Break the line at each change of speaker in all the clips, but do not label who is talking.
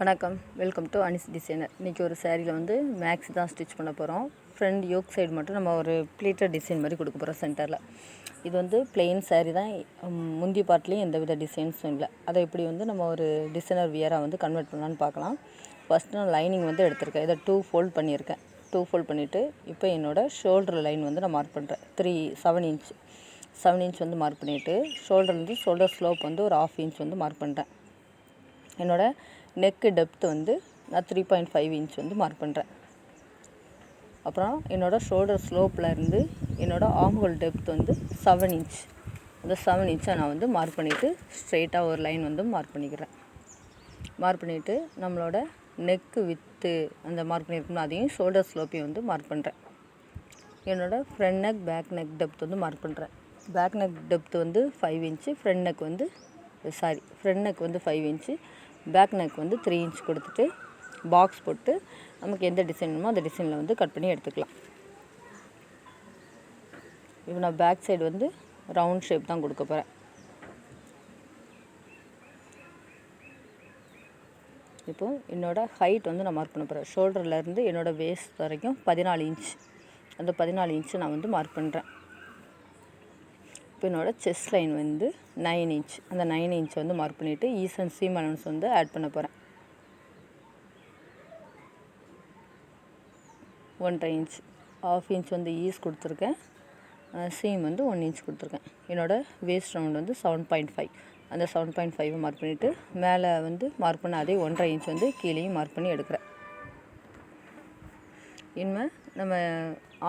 வணக்கம். Welcome to Anis designer இன்றைக்கி ஒரு சேரீயில் வந்து மேக்ஸ் தான் ஸ்டிச் பண்ண போகிறோம் ஃப்ரண்ட் யோக் சைடு மட்டும் நம்ம ஒரு ப்ளீட்டட் டிசைன் மாதிரி கொடுக்க போகிறோம் சென்டரில் இது வந்து பிளெயின் சேரீ தான். முந்தி பாட்டிலையும் எந்த வித டிசைன்ஸும் இல்லை. அதை எப்படி வந்து நம்ம ஒரு டிசைனர் வியராக வந்து கன்வெர்ட் பண்ணலான்னு பார்க்கலாம். ஃபஸ்ட்டு நான் லைனிங் வந்து எடுத்திருக்கேன். இதை டூ ஃபோல்ட் பண்ணியிருக்கேன். டூ ஃபோல்ட் பண்ணிவிட்டு இப்போ என்னோடய ஷோல்டர் லைன் வந்து நான் மார்க் பண்ணுறேன் three seven inch seven inch வந்து மார்க் பண்ணிவிட்டு ஷோல்டர்லேருந்து ஷோல்டர் ஸ்லோப் வந்து ஒரு ஆஃப் இன்ச் வந்து மார்க் பண்ணுறேன் என்னோடய நெக்கு டெப்த் வந்து நான் த்ரீ பாயிண்ட் ஃபைவ் இன்ச் வந்து மார்க் பண்ணுறேன் அப்புறம் என்னோடய ஷோல்டர் ஸ்லோப்பில் இருந்து என்னோடய ஆம்ஹோல் டெப்த் வந்து செவன் இன்ச் அந்த செவன் இன்ச்சை நான் வந்து மார்க் பண்ணிவிட்டு ஸ்ட்ரெயிட்டாக ஒரு லைன் வந்து மார்க் பண்ணிக்கிறேன். மார்க் பண்ணிவிட்டு நம்மளோட நெக்கு வித்து அந்த மார்க் பண்ணியிருக்கோம்னா அதையும் ஷோல்டர் ஸ்லோப்பையும் வந்து மார்க் பண்ணுறேன் என்னோடய front neck back neck depth வந்து மார்க் பண்ணுறேன் பேக் நெக் டெப்த் வந்து ஃபைவ் இன்ச்சு ஃப்ரண்ட் நெக் வந்து சாரி ஃப்ரண்ட் நெக் வந்து ஃபைவ் இன்ச்சு பேக் நெக் வந்து த்ரீ இன்ச் கொடுத்துட்டு பாக்ஸ் போட்டு நமக்கு எந்த டிசைன் வேணுமோ அந்த டிசைனில் வந்து கட் பண்ணி எடுத்துக்கலாம். இப்போ நான் பேக் சைடு வந்து ரவுண்ட் ஷேப் தான் கொடுக்க போகிறேன் இப்போ என்னோடய ஹைட் வந்து நான் மார்க் பண்ண போகிறேன் ஷோல்டர்லேருந்து என்னோடய வேஸ்ட் வரைக்கும் பதினாலு இன்ச் அந்த பதினாலு இன்ச்சு நான் வந்து மார்க் பண்ணுறேன் இப்போ என்னோட செஸ்ட் லைன் வந்து நைன் இன்ச் அந்த நைன் இன்ச் வந்து மார்க் பண்ணிவிட்டு ஈசன் சீம் அலவன்ஸ் வந்து ஆட் பண்ண போகிறேன் ஒன்றரை இன்ச் ஆஃப் இன்ச் வந்து ஈஸ் கொடுத்துருக்கேன். சீம் வந்து ஒன் இன்ச் கொடுத்துருக்கேன். என்னோடய வேஸ்ட் ரவுண்ட் வந்து செவன் பாயிண்ட் ஃபைவ் அந்த செவன் பாயிண்ட் ஃபைவை மார்க் பண்ணிவிட்டு மேலே வந்து மார்க் பண்ண அதே ஒன்றரை இன்ச் வந்து கீழேயும் மார்க் பண்ணி எடுக்கிறேன். இனிமே நம்ம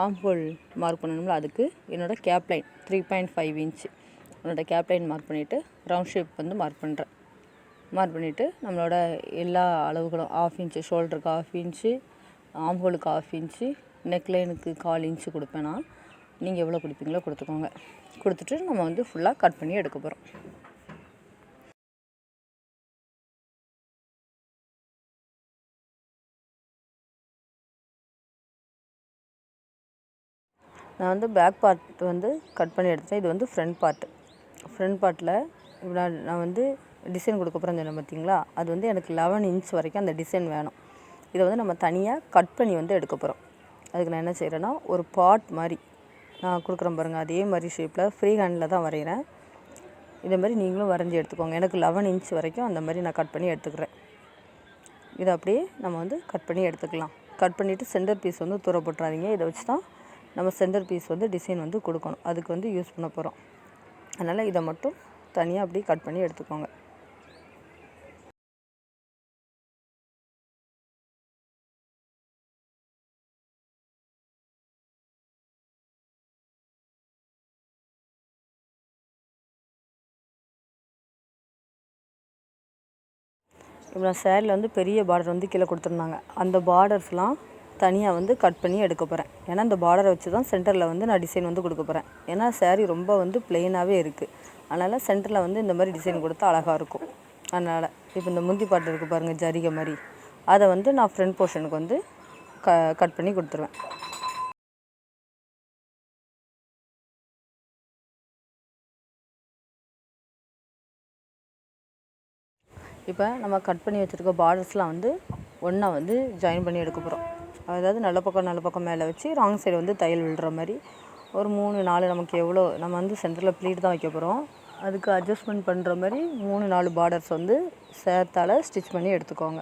ஆம் ஹோல் மார்க் பண்ணணும்ல அதுக்கு என்னோடய cap line three point five inch என்னோட கேப் லைன் மார்க் பண்ணிவிட்டு ரவுண்ட் ஷேப் வந்து மார்க் பண்ணுறேன் மார்க் பண்ணிவிட்டு நம்மளோட எல்லா அளவுகளும் ஆஃப் இன்ச்சு ஷோல்டருக்கு ஆஃப் இன்ச்சு ஆம்ஹோலுக்கு ஆஃப் இன்ச்சு நெக்லைனுக்கு கால் இன்ச்சு கொடுப்பேன் நான் நீங்கள் எவ்வளோ கொடுப்பீங்களோ கொடுத்துக்கோங்க. கொடுத்துட்டு நம்ம வந்து ஃபுல்லாக கட் பண்ணி எடுக்க போகிறோம் நான் வந்து பேக் பார்ட் வந்து கட் பண்ணி எடுத்தேன். இது வந்து ஃப்ரண்ட் பார்ட் ஃப்ரண்ட் பார்ட்டில் நான் நான் வந்து டிசைன் கொடுக்க போகிறேன் சொன்னேன் பார்த்தீங்களா அது வந்து எனக்கு லெவன் இன்ச் வரைக்கும் அந்த டிசைன் வேணும். இதை வந்து நம்ம தனியாக கட் பண்ணி வந்து எடுக்க போகிறோம் அதுக்கு நான் என்ன செய்கிறேன்னா ஒரு பாட் மாதிரி நான் கொடுக்குறேன் பாருங்கள் அதே மாதிரி ஷேப்பில் ஃப்ரீ ஹேண்டில் தான் வரைகிறேன் இதே மாதிரி நீங்களும் வரைஞ்சி எடுத்துக்கோங்க. எனக்கு லெவன் இன்ச் வரைக்கும் அந்த மாதிரி நான் கட் பண்ணி எடுத்துக்கிறேன். இதை அப்படியே நம்ம வந்து கட் பண்ணி எடுத்துக்கலாம். கட் பண்ணிவிட்டு சென்டர் பீஸ் வந்து தூர போட்டுறாதீங்க இதை வச்சு தான் நம்ம சென்டர் பீஸ் வந்து டிசைன் வந்து கொடுக்கணும். அதுக்கு வந்து யூஸ் பண்ண போகிறோம் அதனால் இதை மட்டும் தனியாக அப்படியே கட் பண்ணி எடுத்துக்கோங்க. இப்போ நான் சேரில் வந்து பெரிய பார்டர் வந்து கீழே கொடுத்துருந்தாங்க. அந்த பார்டர்ஸ்லாம் தனியாக வந்து கட் பண்ணி எடுக்க போகிறேன் ஏன்னா இந்த பார்டரை வச்சு தான் சென்டரில் வந்து நான் டிசைன் வந்து கொடுக்க போகிறேன் ஏன்னா சேரீ ரொம்ப வந்து பிளெயினாகவே இருக்குது அதனால் சென்டரில் வந்து இந்த மாதிரி டிசைன் கொடுத்தா அழகாக இருக்கும். அதனால் இப்போ இந்த முந்தி பாட்டு இருக்குது பாருங்கள் ஜரிகை மாதிரி. அதை வந்து நான் ஃப்ரண்ட் போர்ஷனுக்கு வந்து க கட் பண்ணி கொடுத்துருவேன். இப்போ நம்ம கட் பண்ணி வச்சுருக்க பார்டர்ஸ்லாம் வந்து ஒன்றா வந்து ஜாயின் பண்ணி எடுக்க போகிறோம் அதாவது நல்ல பக்கம் நல்ல பக்கம் மேலே வச்சு ராங் சைடு வந்து தையல் விழுற மாதிரி. ஒரு மூணு நாலு நமக்கு எவ்வளோ நம்ம வந்து சென்டரில் ப்ளீட் தான் வைக்க போகிறோம் அதுக்கு அட்ஜஸ்ட்மெண்ட் பண்ணுற மாதிரி மூணு நாலு பார்டர்ஸ் வந்து சேர்த்தால ஸ்டிச் பண்ணி எடுத்துக்கோங்க.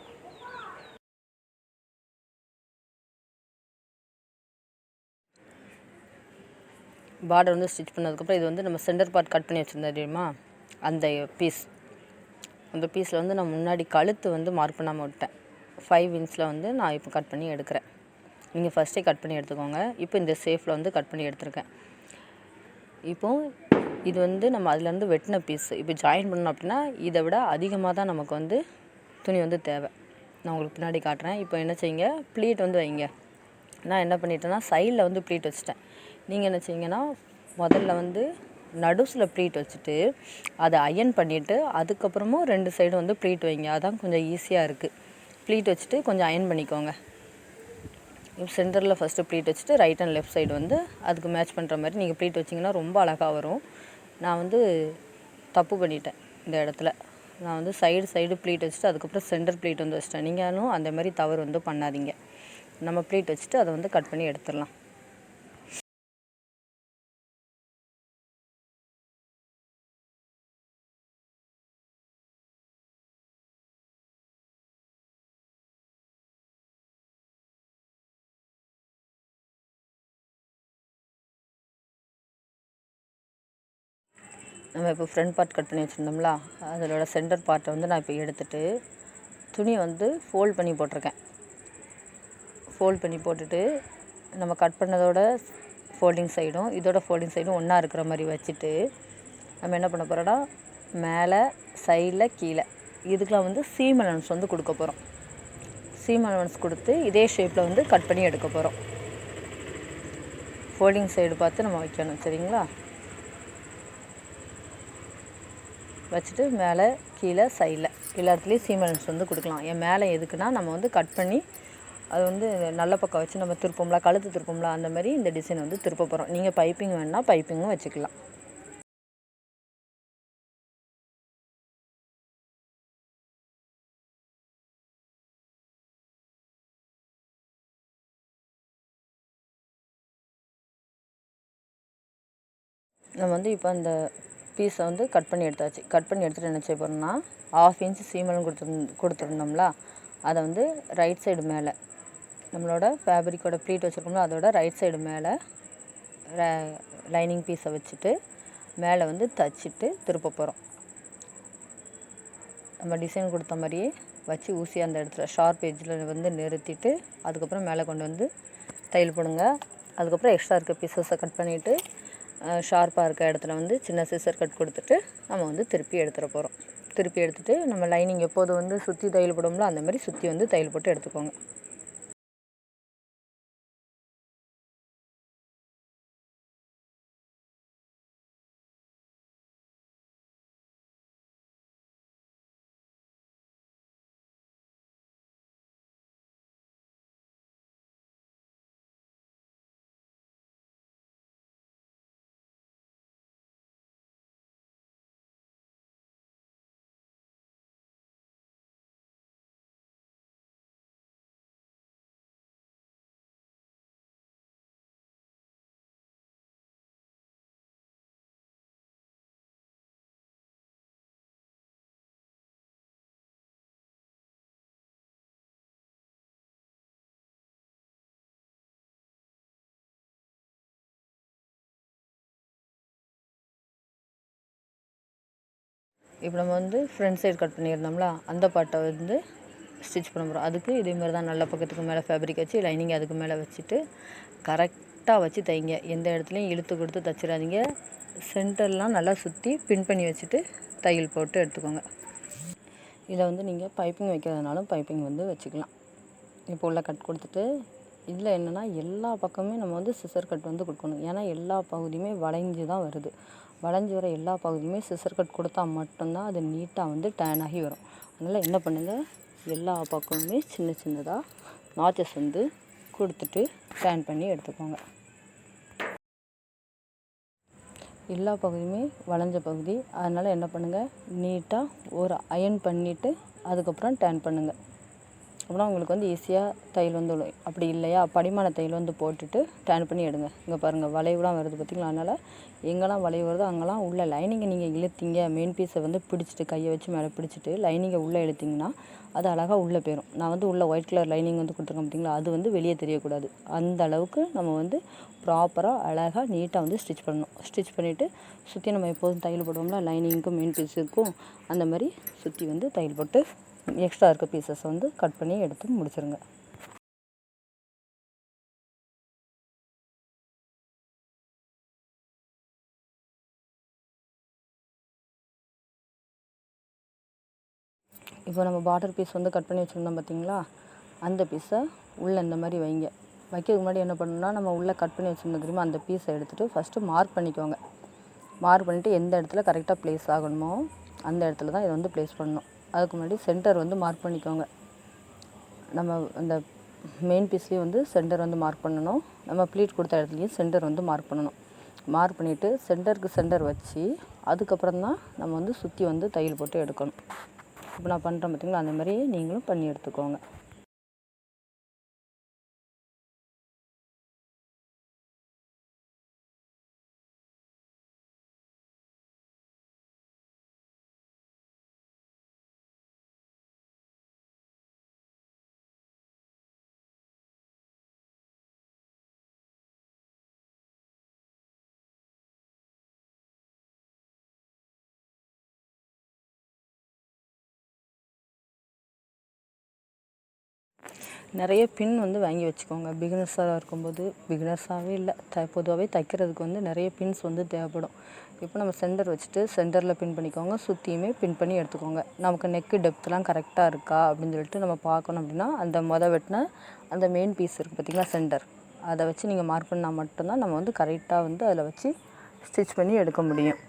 பார்டர் வந்து ஸ்டிச் பண்ணதுக்கப்புறம் இது வந்து நம்ம சென்டர் பார்ட் கட் பண்ணி வச்சுருந்தோம் தெரியுமா? அந்த பீஸ் அந்த பீஸில் வந்து நான் முன்னாடி கழுத்து வந்து மார்க் பண்ணாமல் விட்டேன். ஃபைவ் இன்ச்சில் வந்து நான் இப்போ கட் பண்ணி எடுக்கிறேன். நீங்கள் ஃபஸ்ட்டே கட் பண்ணி எடுத்துக்கோங்க. இப்போ இந்த சேஃபில் வந்து கட் பண்ணி எடுத்திருக்கேன். இப்போது இது வந்து நம்ம அதுலேருந்து வெட்டின பீஸ் இப்போ ஜாயின் பண்ணோம் அப்படின்னா இதை விட அதிகமாக தான் நமக்கு வந்து துணி வந்து தேவை. நான் உங்களுக்கு பின்னாடி காட்டுறேன். இப்போ என்ன செய்யுங்க? ப்ளீட் வந்து வைங்க. நான் என்ன பண்ணிட்டேன்னா சைடில் வந்து ப்ளீட் வச்சுட்டேன். நீங்கள் என்ன செய்யுங்கன்னா முதல்ல வந்து நடுஸில் ப்ளீட் வச்சுட்டு அதை அயன் பண்ணிவிட்டு அதுக்கப்புறமும் ரெண்டு சைடும் வந்து ப்ளீட் வைங்க. அதான் கொஞ்சம் ஈஸியாக இருக்குது ப்ளீட் வச்சுட்டு கொஞ்சம் அயன் பண்ணிக்கோங்க. சென்டரில் ஃபஸ்ட்டு ப்ளீட் வச்சுட்டு ரைட் அண்ட் லெஃப்ட் சைடு வந்து அதுக்கு மேட்ச் பண்ணுற மாதிரி நீங்கள் ப்ளீட் வச்சிங்கன்னா ரொம்ப அழகாக வரும். நான் வந்து தப்பு பண்ணிட்டேன் இந்த இடத்துல. நான் வந்து சைடு சைடு ப்ளீட் வச்சுட்டு அதுக்கப்புறம் சென்டர் ப்ளீட் வந்து வச்சிட்டேன். நீங்களும் அந்த மாதிரி தவறு வந்து பண்ணாதீங்க. நம்ம ப்ளீட் வச்சுட்டு அதை வந்து கட் பண்ணி எடுத்துடலாம். நம்ம இப்போ ஃப்ரண்ட் பார்ட் கட் பண்ணி வச்சுருந்தோம்ல அதோட சென்டர் பார்ட்டை வந்து நான் இப்போ எடுத்துகிட்டு துணியை வந்து ஃபோல்ட் பண்ணி போட்டிருக்கேன். ஃபோல்ட் பண்ணி போட்டுட்டு நம்ம கட் பண்ணதோட ஃபோல்டிங் சைடும் இதோட ஃபோல்டிங் சைடும் ஒன்றா இருக்கிற மாதிரி வச்சுட்டு நம்ம என்ன பண்ண போகிறோம்னா மேலே சைடில் கீழே. இதுக்கெலாம் வந்து சீம் அலவன்ஸ் வந்து கொடுக்க போகிறோம் சீம் அலவன்ஸ் கொடுத்து இதே ஷேப்பில் வந்து கட் பண்ணி எடுக்க போகிறோம் ஃபோல்டிங் சைடு பார்த்து நம்ம வைக்கணும் சரிங்களா? வச்சுட்டு மேலே கீழே சைடில் எல்லா இடத்துலையும் சீமெண்ட்ஸ் வந்து கொடுக்கலாம். என் மேலே எதுக்குன்னா நம்ம வந்து கட் பண்ணி அது வந்து நல்ல பக்கம் வச்சு நம்ம திருப்போம்ல கழுத்து திருப்போம்ல அந்த மாதிரி இந்த டிசைன் வந்து திருப்ப போகிறோம் நீங்கள் பைப்பிங் வேணால் பைப்பிங்கும் வச்சுக்கலாம். நம்ம வந்து இப்போ அந்த பீஸை வந்து கட் பண்ணி எடுத்தாச்சு. கட் பண்ணி எடுத்துகிட்டு என்ன செய்ய போகிறோம்னா ஆஃப் இன்ச் சீமெல்லாம் கொடுத்துருந் கொடுத்துருந்தோம்ல அதை வந்து ரைட் சைடு மேலே நம்மளோட ஃபேப்ரிக்கோட ப்ளீட் வச்சுருக்கோம்ல அதோட ரைட் சைடு மேலே லைனிங் பீஸை வச்சுட்டு மேலே வந்து தச்சுட்டு திருப்ப போகிறோம் நம்ம டிசைன் கொடுத்த மாதிரியே வச்சு ஊசி அந்த இடத்துல ஷார்ப் ஏஜில் வந்து நிறுத்திட்டு அதுக்கப்புறம் மேலே கொண்டு வந்து தையல் போடுங்க. அதுக்கப்புறம் எக்ஸ்ட்ரா இருக்க பீசஸை கட் பண்ணிவிட்டு ஷார்ப்பாக இருக்க இடத்துல வந்து சின்ன சிசர் கட் கொடுத்துட்டு நம்ம வந்து திருப்பி எடுத்துகிற போகிறோம் திருப்பி எடுத்துகிட்டு நம்ம லைனிங் எப்போதும் வந்து சுற்றி தையல் போடுவோம்ல அந்த மாதிரி சுற்றி வந்து தையல் போட்டு எடுத்துக்கோங்க. இப்போ நம்ம வந்து ஃப்ரண்ட் சைடு கட் பண்ணியிருந்தோம்ல அந்த பாட்டை வந்து ஸ்டிச் பண்ண போகிறோம் அதுக்கு இதே மாதிரி தான் நல்ல பக்கத்துக்கு மேலே ஃபேப்ரிக் வச்சு லைனிங் அதுக்கு மேலே வச்சுட்டு கரெக்டாக வச்சு தைங்க. எந்த இடத்துலையும் இழுத்து கொடுத்து தைச்சிடாதீங்க. சென்டர்லாம் நல்லா சுற்றி பின் பண்ணி வச்சுட்டு தையல் போட்டு எடுத்துக்கோங்க. இதை வந்து நீங்கள் பைப்பிங் வைக்கிறதுனாலும் பைப்பிங் வந்து வச்சுக்கலாம். இப்போ உள்ள கட் கொடுத்துட்டு இதில் என்னென்னா எல்லா பக்கமே நம்ம வந்து சிசர் கட் வந்து கொடுக்கணும். ஏன்னா எல்லா பகுதியுமே வளைஞ்சு தான் வருது. வளைஞ்சு வர எல்லா பகுதியுமே சிசர் கட் கொடுத்தா மட்டும்தான் அது நீட்டாக வந்து டேன் ஆகி வரும். அதனால் என்ன பண்ணுங்கள் எல்லா பக்கமுமே சின்ன சின்னதாக நாச்சஸ் வந்து கொடுத்துட்டு டேன் பண்ணி எடுத்துக்கோங்க. எல்லா பகுதியுமே வளைஞ்ச பகுதி. அதனால் என்ன பண்ணுங்கள் நீட்டாக ஒரு அயன் பண்ணிவிட்டு அதுக்கப்புறம் டேன் பண்ணுங்கள் அப்படின்னா உங்களுக்கு வந்து ஈஸியாக தையல் வந்து விழும் அப்படி இல்லையா? படிமான தையல் வந்து போட்டுட்டு டேன் பண்ணி எடுங்க. இங்கே பாருங்கள் வளைவுலாம் வருது பார்த்திங்களா? அதனால் எங்கெல்லாம் வளைவு வருதோ அங்கெல்லாம் உள்ள லைனிங்கை நீங்கள் இழுத்தீங்க மெயின் பீஸை வந்து பிடிச்சிட்டு கையை வச்சு மேலே பிடிச்சிட்டு லைனிங்கை உள்ளே இழுத்திங்கன்னா அது அழகாக உள்ளே போயிடும் நான் வந்து உள்ளே ஒயிட் கலர் லைனிங் வந்து கொடுத்துருக்கேன் பார்த்திங்களா? அது வந்து வெளியே தெரியக்கூடாது. அந்த அளவுக்கு நம்ம வந்து ப்ராப்பராக அழகாக நீட்டாக வந்து ஸ்டிச் பண்ணணும். ஸ்டிச் பண்ணிவிட்டு சுற்றி நம்ம எப்போதும் தையல் போடுவோம்ல லைனிங்க்கும் மெயின் பீஸுக்கும் அந்த மாதிரி சுற்றி வந்து தையல் போட்டு எக்ஸ்ட்ரா இருக்க பீசஸ் வந்து கட் பண்ணி எடுத்து முடிச்சிருங்க. இப்போ நம்ம பார்டர் பீஸ் வந்து கட் பண்ணி வச்சுருந்தோம் பார்த்தீங்களா? அந்த பீஸை உள்ளே இந்த மாதிரி வைங்க. வைக்கிறதுக்கு முன்னாடி என்ன பண்ணணும்னா நம்ம உள்ளே கட் பண்ணி வச்சுருந்தோம் தெரியுமா அந்த பீஸை எடுத்துகிட்டு ஃபஸ்ட்டு மார்க் பண்ணிக்கோங்க. மார்க் பண்ணிவிட்டு எந்த இடத்துல கரெக்டாக ப்ளேஸ் ஆகணுமோ அந்த இடத்துல தான் இதை வந்து ப்ளேஸ் பண்ணணும். அதுக்கு முன்னாடி சென்டர் வந்து மார்க் பண்ணிக்கோங்க. நம்ம அந்த மெயின் பீஸ்லேயும் வந்து சென்டர் வந்து மார்க் பண்ணணும். நம்ம ப்ளீட் கொடுத்த இடத்துலையும் சென்டர் வந்து மார்க் பண்ணணும். மார்க் பண்ணிவிட்டு சென்டருக்கு சென்டர் வச்சு அதுக்கப்புறம் தான் நம்ம வந்து சுற்றி வந்து தையல் போட்டு எடுக்கணும். இப்போ நான் பண்ணுறேன் பார்த்தீங்களா அந்த மாதிரி நீங்களும் பண்ணி எடுத்துக்கோங்க. நிறைய பின் வந்து வாங்கி வச்சுக்கோங்க. பிகினர்ஸாக இருக்கும்போது பிகினர்ஸாகவே இல்லை. த பொதுவாகவே தைக்கிறதுக்கு வந்து நிறைய பின்ஸ் வந்து தேவைப்படும். இப்போ நம்ம சென்டர் வச்சுட்டு சென்டரில் பின் பண்ணிக்கோங்க. சுற்றியுமே பின் பண்ணி எடுத்துக்கோங்க. நமக்கு நெக்கு டெப்த்லாம் கரெக்டாக இருக்கா அப்படின்னு சொல்லிட்டு நம்ம பார்க்கணும் அப்படின்னா அந்த மொதல் வெட்டின அந்த மெயின் பீஸ் இருக்குது பார்த்திங்களா சென்டர். அதை வச்சு நீங்கள் மார்க் பண்ணால் மட்டும்தான் நம்ம வந்து கரெக்டாக வந்து அதில் வச்சு ஸ்டிச் பண்ணி எடுக்க முடியும்.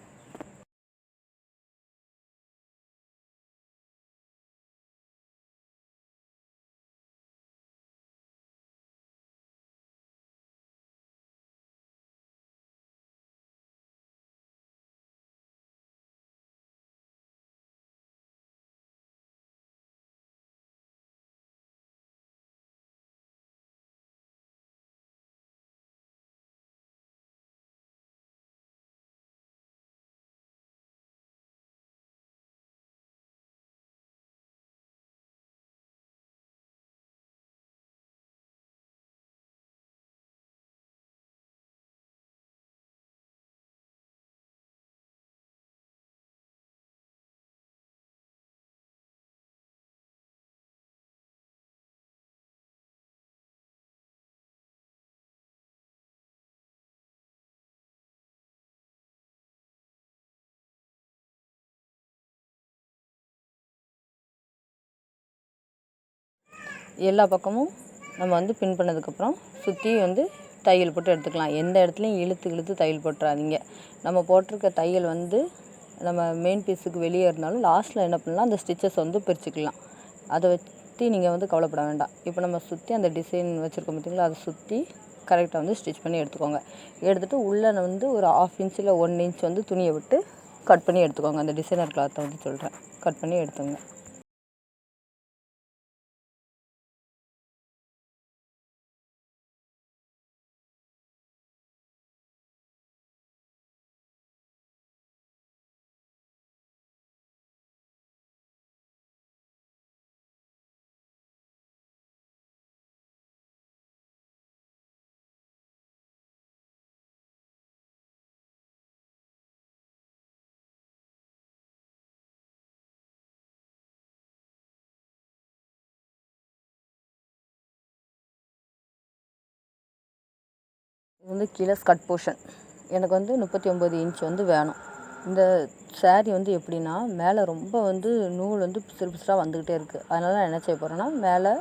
எல்லா பக்கமும் நம்ம வந்து பின் பண்ணதுக்கப்புறம் சுற்றி வந்து தையல் போட்டு எடுத்துக்கலாம். எந்த இடத்துலையும் இழுத்து இழுத்து தையல் போட்டுறாதீங்க. நம்ம போட்டிருக்க தையல் வந்து நம்ம மெயின் பீஸுக்கு வெளியே இருந்தாலும் லாஸ்ட்டில் என்ன பண்ணலாம்? அந்த ஸ்டிச்சஸ் வந்து பிரிச்சுக்கலாம். அதை வச்சு நீங்கள் வந்து கவலைப்பட வேண்டாம். இப்போ நம்ம சுற்றி அந்த டிசைன் வச்சுருக்கோம் பார்த்தீங்களா? அதை சுற்றி கரெக்டாக வந்து ஸ்டிச் பண்ணி எடுத்துக்கோங்க. எடுத்துகிட்டு உள்ளே வந்து ஒரு ஆஃப் இன்ச்சில் ஒன் இன்ச் வந்து துணியை விட்டு கட் பண்ணி எடுத்துக்கோங்க. அந்த டிசைனர் கிளாத்தை வந்து சொல்கிறேன் கட் பண்ணி எடுத்துங்க இது வந்து கீழே ஸ்கட் போர்ஷன் எனக்கு வந்து முப்பத்தி ஒம்பது இன்ச் வந்து வேணும். இந்த சேரீ வந்து எப்படின்னா மேலே ரொம்ப வந்து நூல் வந்து பிசுறு பிசுறாக வந்துக்கிட்டே இருக்குது அதனால் நான் என்ன செய்ய போகிறேன்னா மேலே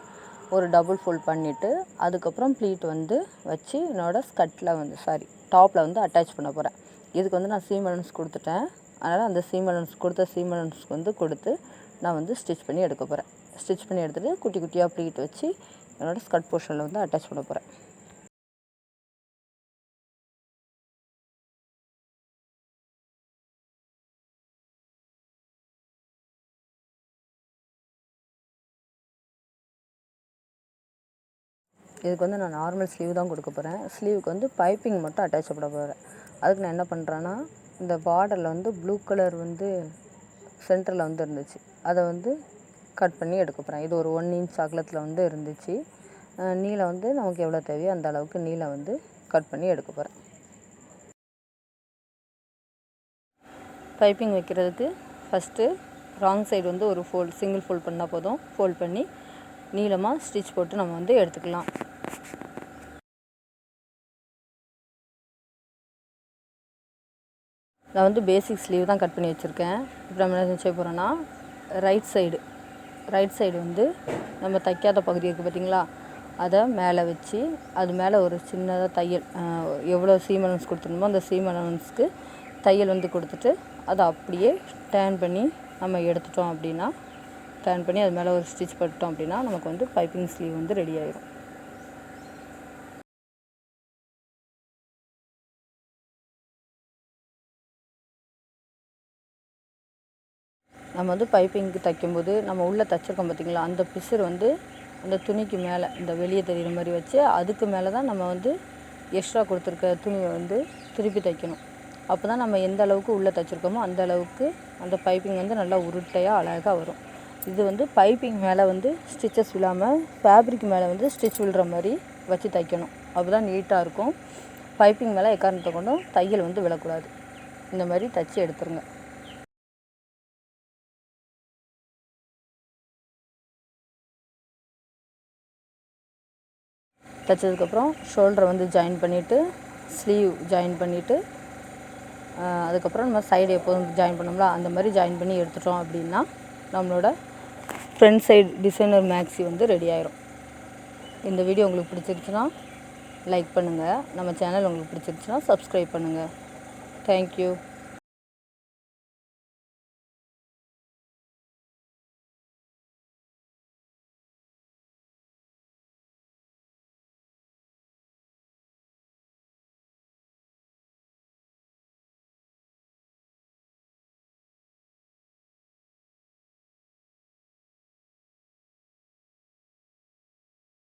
ஒரு டபுள் ஃபோல்ட் பண்ணிவிட்டு அதுக்கப்புறம் ப்ளீட் வந்து வச்சு என்னோட ஸ்கட்டில் வந்து சாரி டாப்பில் வந்து அட்டாச் பண்ண போகிறேன் இதுக்கு வந்து நான் சீம் அலன்ஸ் கொடுத்துட்டேன். அதனால் அந்த சீம் அலன்ஸ் கொடுத்த சீம் அலன்ஸ்க்கு வந்து கொடுத்து நான் வந்து ஸ்டிச் பண்ணி எடுக்க போகிறேன் ஸ்டிச் பண்ணி எடுத்துகிட்டு குட்டி குட்டியாக ப்ளீட் வச்சு என்னோடய ஸ்கட் போர்ஷனில் வந்து அட்டாச் பண்ண போகிறேன் இதுக்கு வந்து நான் நார்மல் ஸ்லீவ் தான் கொடுக்க போகிறேன் ஸ்லீவுக்கு வந்து பைப்பிங் மட்டும் அட்டாச் பண்ண போகிறேன் அதுக்கு நான் என்ன பண்ணுறேன்னா இந்த பார்டரில் வந்து ப்ளூ கலர் வந்து சென்டரில் வந்து இருந்துச்சு. அதை வந்து கட் பண்ணி எடுக்க போகிறேன் இது ஒரு ஒன் இன்ச் அகலத்தில் வந்து இருந்துச்சு. நீளம் வந்து நமக்கு எவ்வளோ தேவையோ அந்த அளவுக்கு நீளம் வந்து கட் பண்ணி எடுக்க போகிறேன் பைப்பிங் வைக்கிறதுக்கு ஃபஸ்ட்டு ராங் சைடு வந்து ஒரு ஃபோல்ட் சிங்கிள் ஃபோல்ட் பண்ணால் போதும். ஃபோல்ட் பண்ணி நீளமாக ஸ்டிச் போட்டு நம்ம வந்து எடுத்துக்கலாம். நான் வந்து பேசிக் ஸ்லீவ் தான் கட் பண்ணி வச்சுருக்கேன். இப்போ நம்ம என்ன செய்ய போகிறோன்னா ரைட் சைடு ரைட் சைடு வந்து நம்ம தைக்காத பகுதி இருக்குது பார்த்தீங்களா அதை மேலே வச்சு அது மேலே ஒரு சின்னதாக தையல் எவ்வளோ சீமலன்ஸ் கொடுத்துருந்தோமோ அந்த சீமலன்ஸ்க்கு தையல் வந்து கொடுத்துட்டு அதை அப்படியே டேர்ன் பண்ணி நம்ம எடுத்துட்டோம் அப்படின்னா டேர்ன் பண்ணி அது மேலே ஒரு ஸ்டிச் பண்ணிட்டோம் அப்படின்னா நமக்கு வந்து பைப்பிங் ஸ்லீவ் வந்து ரெடி ஆயிடும் நம்ம வந்து பைப்பிங்க்கு தைக்கும்போது நம்ம உள்ளே தைச்சிருக்கோம் பார்த்திங்களா அந்த பிசுறு வந்து அந்த துணிக்கு மேலே இந்த வெளியே தெரிகிற மாதிரி வச்சு அதுக்கு மேலே தான் நம்ம வந்து எக்ஸ்ட்ரா கொடுத்துருக்க துணியை வந்து திருப்பி தைக்கணும். அப்போ தான் நம்ம எந்த அளவுக்கு உள்ளே தைச்சிருக்கோமோ அந்த அளவுக்கு அந்த பைப்பிங் வந்து நல்லா உருட்டையாக அழகாக வரும். இது வந்து பைப்பிங் மேலே வந்து ஸ்டிச்சஸ் விழாமல் ஃபேப்ரிக் மேலே வந்து ஸ்டிச் விழுற மாதிரி வச்சு தைக்கணும். அப்போ தான் நீட்டாக இருக்கும். பைப்பிங் மேலே எக்காரணத்தை கொண்டும் தையல் வந்து விழக்கூடாது. இந்த மாதிரி தைச்சி எடுத்துருங்க. தைச்சதுக்கப்புறம் ஷோல்டரை வந்து ஜாயின் பண்ணிவிட்டு ஸ்லீவ் ஜாயின் பண்ணிவிட்டு அதுக்கப்புறம் நம்ம சைடு எப்போதும் ஜாயின் பண்ணோம்ல அந்த மாதிரி ஜாயின் பண்ணி எடுத்துட்டோம் அப்படின்னா நம்மளோட ஃப்ரண்ட் சைடு டிசைனர் மேக்ஸி வந்து ரெடி ஆயிரும். இந்த வீடியோ உங்களுக்கு பிடிச்சிருச்சுன்னா லைக் பண்ணுங்கள் நம்ம சேனல் உங்களுக்கு பிடிச்சிருச்சுன்னா சப்ஸ்கிரைப் பண்ணுங்கள் தேங்க்யூ